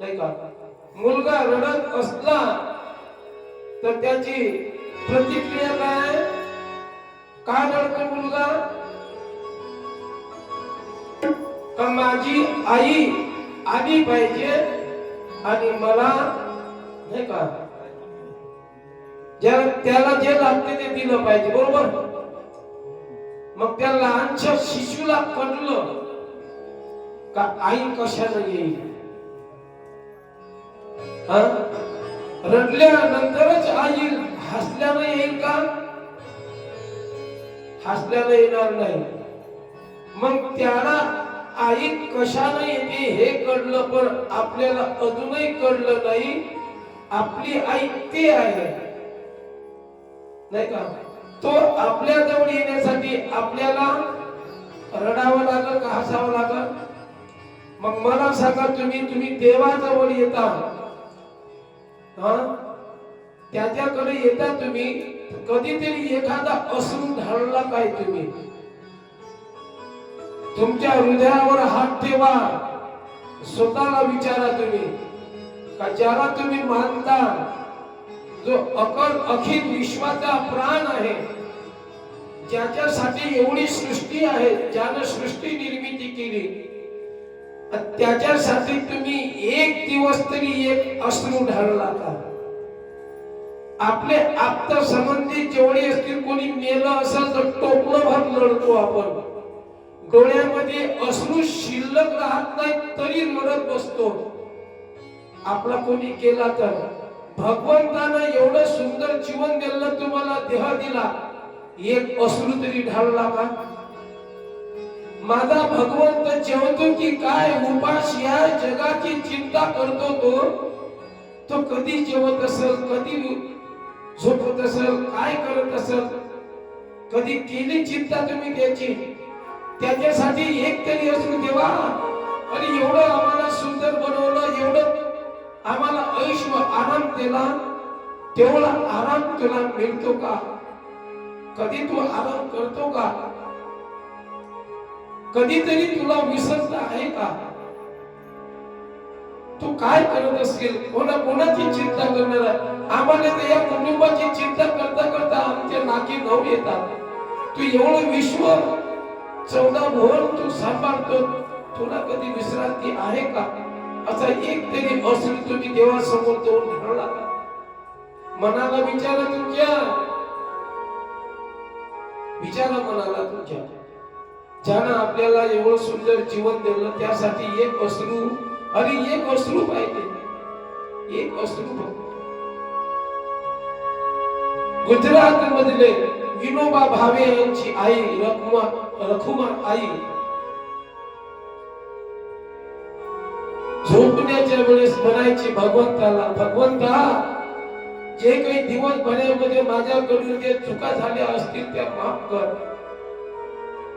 नाही का? मुलगा रडत असला तर त्याची प्रतिक्रिया काय का रडतो मुलगा? का माझी आई आली पाहिजे आणि मला नाही का? ज्या त्याला जे लागते ते दिलं पाहिजे बरोबर? मग त्या लहानशा शिशूला कटलं का आई कशाला येईल? रडल्यानंतरच आई हसल्यानं येईल का? हसल्यानं येणार नाही. मग त्याला आई कशानं येते हे कळलं पण आपल्याला अजूनही कळलं नाही. आपली आई ते आहे. नाही का? तो आपल्या जवळ येण्यासाठी आपल्याला रडावं लागल का हसावं लागल? मग मला सांगा तुम्ही तुम्ही देवाजवळ येता. त्याच्याकडे येता तुम्ही कधीतरी एखादा असून धरला काय तुम्ही? तुमच्या हृदयावर हात ठेवा. स्वतःला विचारा तुम्ही. का ज्याला तुम्ही मानता जो अकल अखिल विश्वाचा प्राण आहे ज्याच्यासाठी एवढी सृष्टी आहे ज्यानं सृष्टी निर्मिती केली. त्याच्यासाठी तुम्ही एक दिवस तरी एक अश्रू ढाळला का? आपले आप्त संबंधी जेवढे असतील कोणी मेलं असेल तर टोपलं भर लढतो आपण. डोळ्यामध्ये अश्रू शिल्लक राहत नाही तरी रडत बसतो. आपला कोणी केला तर? भगवंतानं एवढं सुंदर जीवन दिलं तुम्हाला देह दिला. एक अश्रू तरी ढाळला का? माझा भगवंत जेवतो की काय? उपास या जगाची चिंता करतो तो. तो कधी जेवत असेल कधी झोपत असेल काय करत असेल कधी केली चिंता तुम्ही त्याची? त्याच्यासाठी एक तरी असू देवा. आणि एवढं आम्हाला सुंदर बनवलं एवढं आम्हाला ऐश्व आराम दिला तेवढा आराम तुला मिळतो का? कधी तू आराम करतो का? कधीतरी तुला विसरत आहे का? तू काय करत असेल कोणा कोणाची चिंता करणार आहे? आम्हाला तर या कुटुंबाची चिंता करता करता आमच्या नाकी नऊ येतात. तू एवढं विश्व चौदा भोर तू सांभाळतो तुला कधी विश्रांती आहे का? असा एक तरी असून तुम्ही देवासमोर जाऊन धरला मनाला विचारा तुमच्या. विचारा मनाला तुमच्या. ज्यानं आपल्याला एवढं सुंदर जीवन दिलं त्यासाठी एक अश्रू आणि एक अश्रू पाहिजे. एक अश्रू गुजरात मधले विनोबा भावे यांची आई रखुमा रखुमा आई. झोपण्याच्या वेळेस म्हणायची भगवंताला भगवंता जे काही दिवस भरामध्ये माझ्याकडून जे चुका झाल्या असतील त्या माफ कर.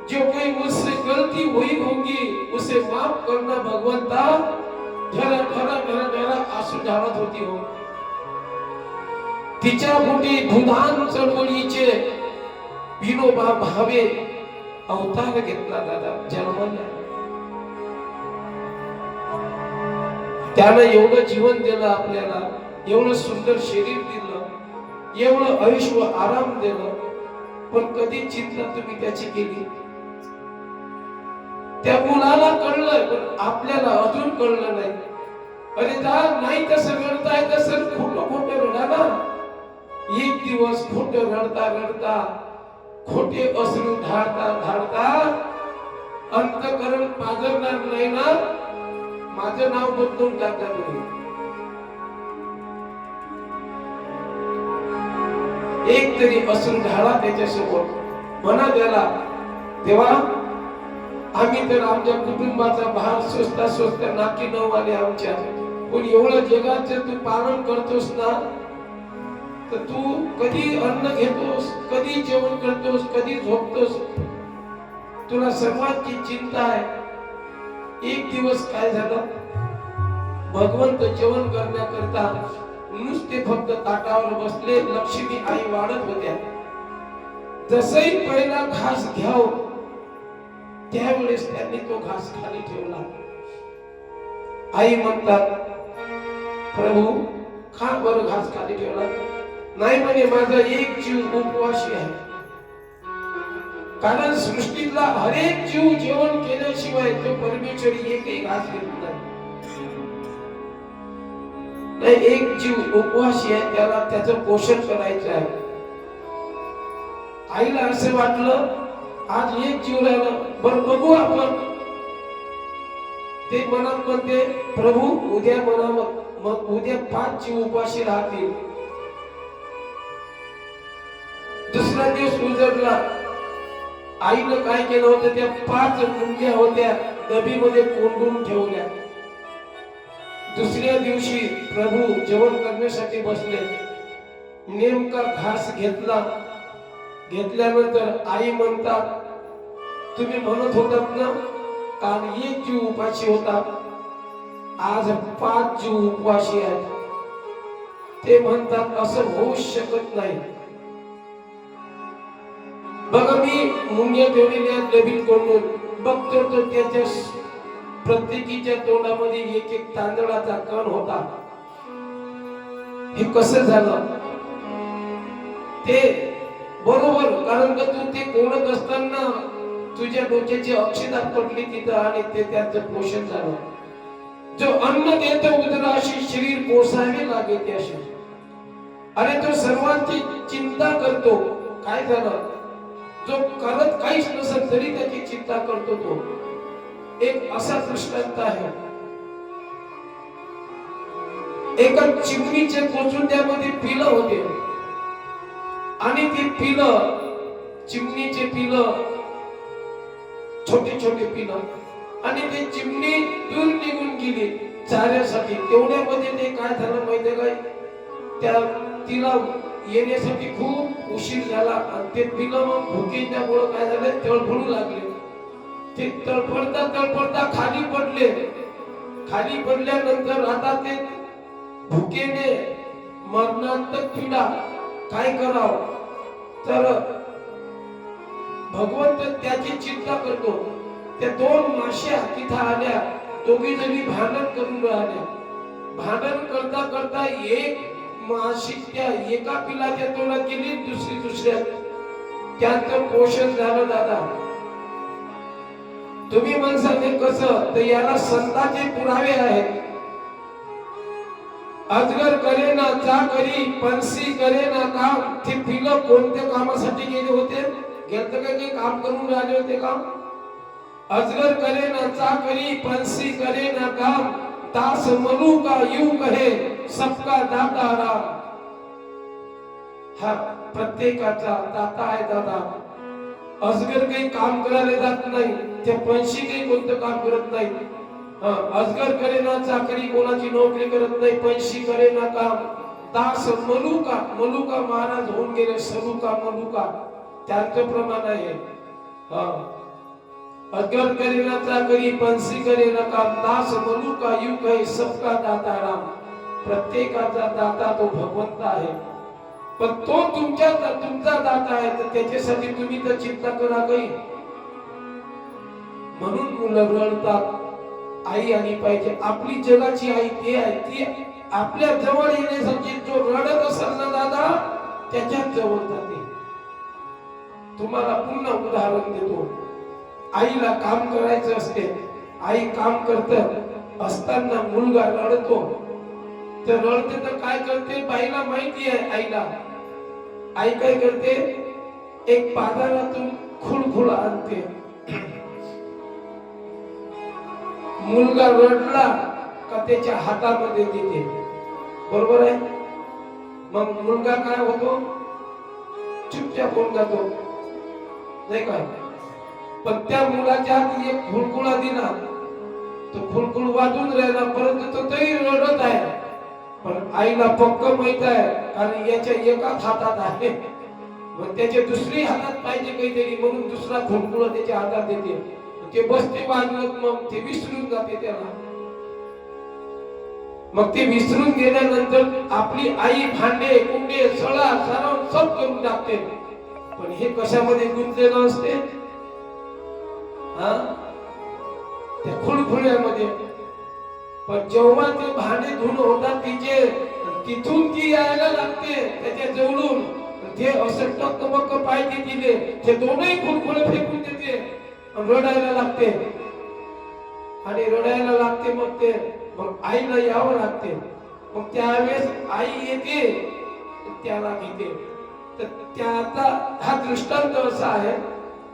जो कोई मुझसे गलती हुई होगी उसे माफ करना भगवंता झरा झरा झरा झरा आसू ढाळत होती हो। तिच्या पोटी धुधान चळवळीचे विनोबा भावे अवतार घेतला दादा जन्मला। त्यानं एवढं जीवन दिलं आपल्याला एवढं सुंदर शरीर दिलं एवढं आयुष्य आराम दिलं पण कधी चिंता तुम्ही त्याची केली? त्या मुलाला कळलं पण आपल्याला अजून कळलं नाही. अरे दा नाही तसं रडताय तसं खोटं खोटं रडा ना. एक दिवस खोट रडता रडता खोटे अश्रू धाडता ढाळता अंतकरण पाजरणार नाही ना. माझं नाव बदलून टाका तुम्ही. एक तरी असून धाडा त्याच्यासोबत. म्हणा त्याला तेव्हा आम्ही तर आमच्या कुटुंबाचा भार स्वस्ता स्वस्त नाकी नऊ आले आमच्या पण एवढं जगाचं तू पालन करतोस ना तर तू कधी अन्न घेतोस कधी जेवण करतोस कधी झोपतोस? तुला सर्वांची चिंता आहे. एक दिवस काय झालं? भगवंत जेवण करण्याकरता नुसते फक्त ताटावर बसले लक्ष्मी आई वाढत होत्या. जसही पहिला घास घ्याव त्यावेळेस त्यांनी तो घास खाली ठेवला. आई म्हणतात प्रभू खा बर घास खाली ठेवला. नाही म्हणे माझा एक जीव उपवाशी आहे. कारण सृष्टीतला हरेक जीव जेवण केल्याशिवाय तो परमेश्वरी एकही घास घेत नाही. एक जीव उपवाशी आहे त्याला त्याचं पोषण करायचं आहे. आईला असं वाटलं आज एक जीव राहिलं बर बघू आपण. ते मनात म्हणते प्रभू उद्या म्हणा मग उद्या पाच जीव उपाशी राहतील. दुसरा दिवस उजडला. आईनं काय केलं होतं? त्या पाच मुंग्या होत्या डबीमध्ये कोंडून ठेवल्या. दुसऱ्या दिवशी प्रभू जेवण करण्यासाठी बसले. नेमका घास घेतला. घेतल्यानंतर आई म्हणतात तुम्ही म्हणत होतात ना काल एक जीव उपाशी होता. आज पाच जीव उपवाशी आहेत. ते म्हणतात असं होऊ शकत नाही. बघा मी मुंग्या ठेवलेल्या नवीन करून बघतो तर त्याच्या प्रत्येकीच्या तोंडामध्ये एक एक तांदळाचा कण होता. हे कसं झालं? ते बरोबर कारण का तू ते कोणत असताना तुझ्या डोक्याची अक्षता पडली तिथं आणि ते त्याचं पोषण झालं. जो अन्न देतो उदराशी शरीर पोसावे लागे त्याशी अरे तो सर्वांची चिंता करतो. काय झालं? जो करत काहीच नसत तरी त्याची चिंता करतो तो. एक असा दृष्टांत आहे. एका चिमणीचे कोचुंद्यामध्ये पिलं होते. आणि ती पिलं चिमणीचे पिलं छोटे छोटे पिलं. आणि ते चिमणी दूर निघून गेली चाऱ्यासाठी तेवढ्यामध्ये ते काय झालं माहितीये काय? त्या तिला येण्यासाठी खूप उशीर झाला. आणि ते पिलं मग भुकेच्यामुळं काय झालं? तळफळू लागले. ते तळफळता तळफळता खाली पडले. खाली पडल्यानंतर आता ते भुकेने मरणांत किडा काय करावं? तर भगवंत त्याची चिंता करतो. त्या दोन माश्या तिथं आल्या. दोघी जणी भांडण करून राहिल्या. भांडण करता करता एक माशी त्या एका पिलाच्या तोंडात गेली दुसरी दुसऱ्या. त्यांचं पोषण झालं दादा. तुम्ही म्हणसाल कसं तर याला संताचे पुरावे आहेत. अजगर करे ना जा करी पंसी करे ना काम. ते पिलं कोणत्या कामासाठी गेले होते? गेलत काही काम करून राहिले होते काम अजगर करे ना चा करी पंसी करे ना काम. तास मनु का यू कहे सबका दाता राम. हा प्रत्येकाचा दाता आहे दादा. अजगर काही काम करायला जात नाही ते पंशी काही कोणतं काम करत नाही. अजगर करे ना चाकरी कोणाची नोकरी करत नाही पैशी करे ना काम. तास मलुका मलुका महाराज होऊन गेले सलुका मलुका. त्यांचं प्रमाण आहे अजगर करे ना चाकरी पंसी करे ना काम तास मलुका युग आहे सबका दाता राम. प्रत्येकाचा दाता तो भगवंत आहे. पण तो तुमच्या तुमचा दाता आहे तर त्याच्यासाठी तुम्ही तर चिंता करा काही. म्हणून मुलं रडतात. आई आली पाहिजे. आपली जगाची आई ती आहे. ती आपल्या जवळ येण्यासाठी जो रडत असेल ना दादा त्याच्याच जवळ जाते. तुम्हाला पुन्हा उदाहरण देतो. आईला काम करायचं असते. आई काम करत. असताना मुलगा रडतो. तर रडते तर काय करते? बाईला माहिती आहे आईला. आई काय करते? एक बाजारातून खुळखुळ आणते. मुलगा रडला का त्याच्या हातामध्ये देते. बरोबर आहे? मग मुलगा काय होतो? चुपचाप होऊन जातो. नाही काय पण त्या मुलाच्या हाती एक खुळकुळा दिला. तो खुळकुळ वाजून राहिला परंतु तो तरी रडत आहे. पण आईला पक्क माहीत आहे कारण याच्या एकाच हातात आहे. मग त्याच्या दुसरी हातात पाहिजे काहीतरी म्हणून दुसरा खुळखुळा त्याच्या हातात देते. ते बसते बांधवत मग ते विसरून जाते त्याला. मग ते विसरून गेल्यानंतर आपली आई भांडे कुंडे सळा सारव सब करून टाकते. पण हे कशामध्ये गुंतलेलं असते? हा? त्या खुळखुळ्यामध्ये पण जेव्हा ते भांडे धुणं होतात तिचे तिथून ती यायला लागते त्याच्या जवळून. ते असं टक्क बक्क पाहिजे तिने ते दोनही खुलखुले फेकून देते. रडायला लागते. आणि रडायला लागते मग ते मग आईला यावं लागते. मग त्यावेळेस आई येते त्याला घेते. तर त्याचा हा दृष्टांत असा आहे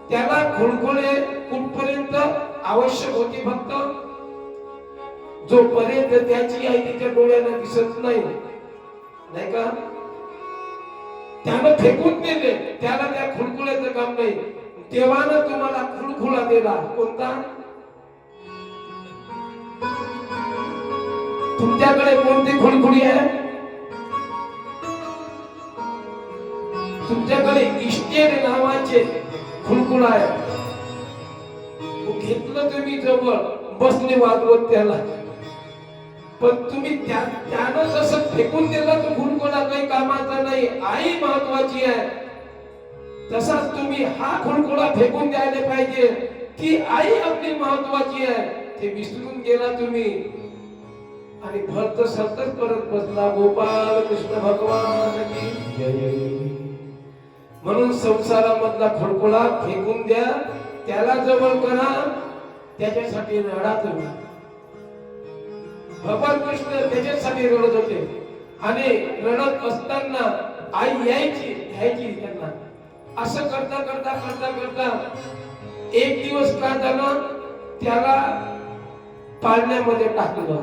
त्याला खुळखुळे कुठपर्यंत आवश्यक होती फक्त? जोपर्यंत त्याची आई तिच्या डोळ्याला दिसत नाही. नाही का? त्यानं फेकून दिले त्याला त्या खुळखुळ्याचं काम नाही. देवानं तुम्हाला खुळखुळा दिला. कोणता? तुमच्याकडे कोणती खुळखुळी आहे? तुमच्याकडे इष्टेर नावाचे खुळखुळ आहे. घेतलं तुम्ही जवळ बसले वाजवत त्याला. पण तुम्ही त्या त्यानं जसं फेकून दिला तो खुळखुळा काही कामाचा नाही आई महत्वाची आहे. तसाच तुम्ही हा खुळखुळा फेकून द्यायला पाहिजे. की आई आपली महत्वाची आहे. ते विसरून गेला तुम्ही. आणि भक्त सतत करत बसला गोपाल कृष्ण भगवान म्हणून संसारामधला खडकोळा फेकून द्या. त्याला जवळ करा. त्याच्यासाठी रडा तुम्ही. भगवान कृष्ण त्याच्यासाठी रडत होते. आणि रडत असताना आई यायची घ्यायची त्यांना. असं करता करता करता करता एक दिवस काय झालं त्याला पाळण्यामध्ये टाकलं.